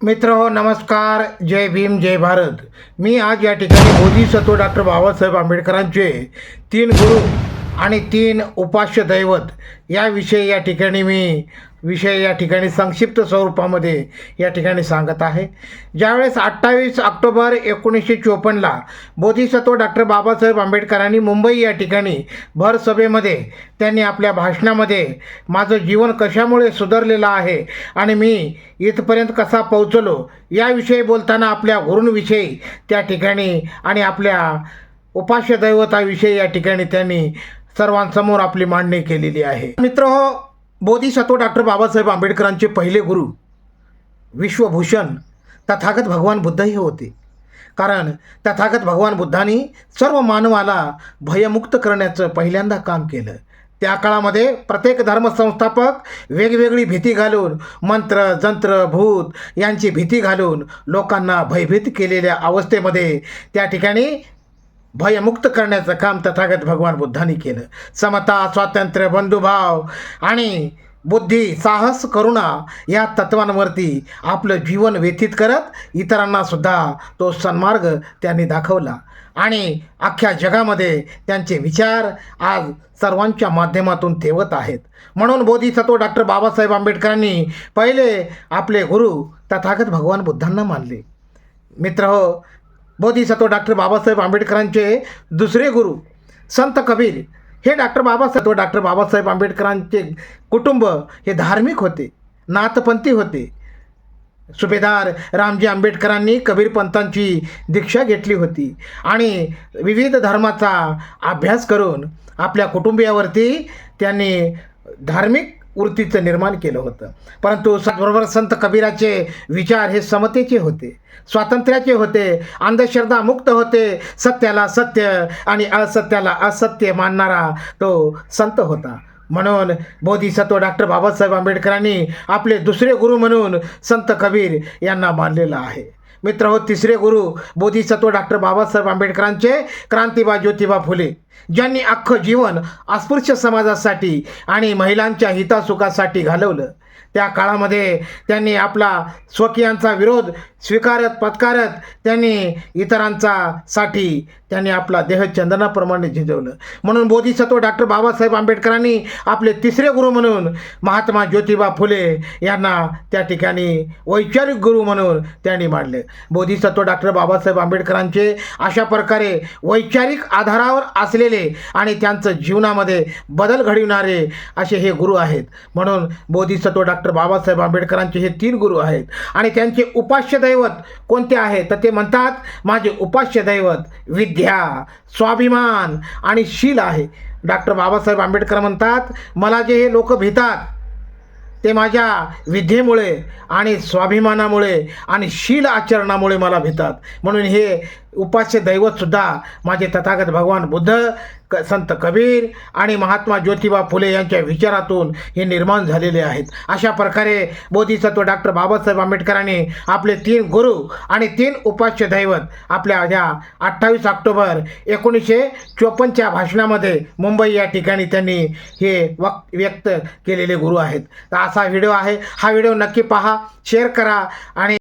मित्र हो नमस्कार. जय भीम जय भारत. मी आज या ठिकाणी बोधिसत्व डॉक्टर बाबासाहेब आंबेडकरांचे तीन गुरु आणि तीन उपास्य दैवत याविषयी या ठिकाणी मी विषय या ठिकाणी संक्षिप्त स्वरूपामध्ये या ठिकाणी सांगत आहे. ज्यावेळेस अठ्ठावीस ऑक्टोबर एकोणीसशे चोपन्नला बोधिसत्व डॉक्टर बाबासाहेब आंबेडकरांनी मुंबई या ठिकाणी भर सभेमध्ये त्यांनी आपल्या भाषणामध्ये माझं जीवन कशामुळे सुधारलेलं आहे आणि मी इथपर्यंत कसा पोहोचलो याविषयी बोलताना आपल्या गुरूंविषयी त्या ठिकाणी आणि आपल्या उपास्य दैवताविषयी या ठिकाणी त्यांनी सर्वांसमोर आपली मांडणी केलेली आहे. मित्र हो बोधिसत्व डॉक्टर बाबासाहेब आंबेडकरांचे पहिले गुरु विश्वभूषण तथागत भगवान बुद्ध हे होते. कारण तथागत भगवान बुद्धांनी सर्व मानवाला भयमुक्त करण्याचं पहिल्यांदा काम केलं. त्या काळामध्ये प्रत्येक धर्मसंस्थापक वेगवेगळी भीती घालून मंत्र जंत्र भूत यांची भीती घालून लोकांना भयभीत केलेल्या अवस्थेमध्ये त्या ठिकाणी भयमुक्त करण्याचं काम तथागत भगवान बुद्धांनी केलं. समता स्वातंत्र्य बंधुभाव आणि बुद्धी साहस करुणा या तत्वांवरती आपलं जीवन व्यतीत करत इतरांना सुद्धा तो सन्मार्ग त्यांनी दाखवला. आणि अख्ख्या जगामध्ये त्यांचे विचार आज सर्वांच्या माध्यमातून ठेवत आहेत. म्हणून बोधिसत्व डॉक्टर बाबासाहेब आंबेडकरांनी पहिले आपले गुरु तथागत भगवान बुद्धांना मानले. मित्र हो बोधिसत्व डॉक्टर बाबासाहेब आंबेडकरांचे दुसरे गुरु संत कबीर. हे डॉक्टर बाबासाहेब डॉक्टर बाबासाहेब आंबेडकरांचे कुटुंब हे धार्मिक होते नाथपंथी होते. सुभेदार रामजी आंबेडकरांनी कबीरपंथांची दीक्षा घेतली होती आणि विविध धर्माचा अभ्यास करून आपल्या कुटुंबियावरती त्यांनी धार्मिक वृत्तीचं निर्माण केलं होतं. परंतु बरोबर संत कबीराचे विचार हे समतेचे होते स्वातंत्र्याचे होते अंधश्रद्धा मुक्त होते सत्याला सत्य आणि असत्याला असत्य मानणारा तो संत होता. म्हणून बोधिसत्व डॉक्टर बाबासाहेब आंबेडकरांनी आपले दुसरे गुरु म्हणून संत कबीर यांना मानलेलं आहे. मित्र हो तिसरे गुरु बोधिसत्व डॉक्टर बाबासाहेब आंबेडकरांचे क्रांतिबा ज्योतिबा फुले ज्यांनी अख्खं जीवन अस्पृश्य समाजासाठी आणि महिलांच्या हितासुखासाठी घालवलं. त्या काळामध्ये त्यांनी आपला स्वकीयांचा विरोध स्वीकारत पत्कारत त्यांनी इतरांचा साठी त्यांनी आपला देह चंदनाप्रमाणे झिजवलं. म्हणून बोधिसत्व डॉक्टर बाबासाहेब आंबेडकरांनी आपले तिसरे गुरु म्हणून महात्मा ज्योतिबा फुले यांना त्या ठिकाणी वैचारिक गुरु म्हणून त्यांनी मांडले बोधिसत्व डॉक्टर बाबासाहेब आंबेडकरांचे अशा प्रकारे वैचारिक आधारावर असलेले आणि त्यांचं जीवनामध्ये बदल घडविणारे असे हे गुरु आहेत. म्हणून बोधिसत्व डॉक्टर बाबासाहेब आंबेडकरांचे हे तीन गुरु आहेत. आणि त्यांचे उपास्य दैवत कोणते आहेत तर ते म्हणतात माझे उपास्य दैवत विद्या घ्या. स्वाभिमान आणि शील आहे. डॉक्टर बाबासाहेब आंबेडकर म्हणतात मला जे हे लोक भितात ते माझ्या विद्येमुळे आणि स्वाभिमानामुळे आणि शील आचरणामुळे मला भितात. म्हणून हे उपास्य दैवतसुद्धा माझे तथागत भगवान बुद्ध क संत कबीर आणि महात्मा ज्योतिबा फुले यांच्या विचारातून हे निर्माण झालेले आहेत. अशा प्रकारे बोधिसत्व डॉक्टर बाबासाहेब आंबेडकरांनी आपले तीन गुरु आणि तीन उपास्य दैवत आपल्या ह्या अठ्ठावीस ऑक्टोबर एकोणीसशे चोपन्नच्या भाषणामध्ये मुंबई या ठिकाणी त्यांनी हे वक् व्यक्त केलेले गुरु आहेत. तर असा व्हिडिओ आहे. हा व्हिडिओ नक्की पहा शेअर करा आणि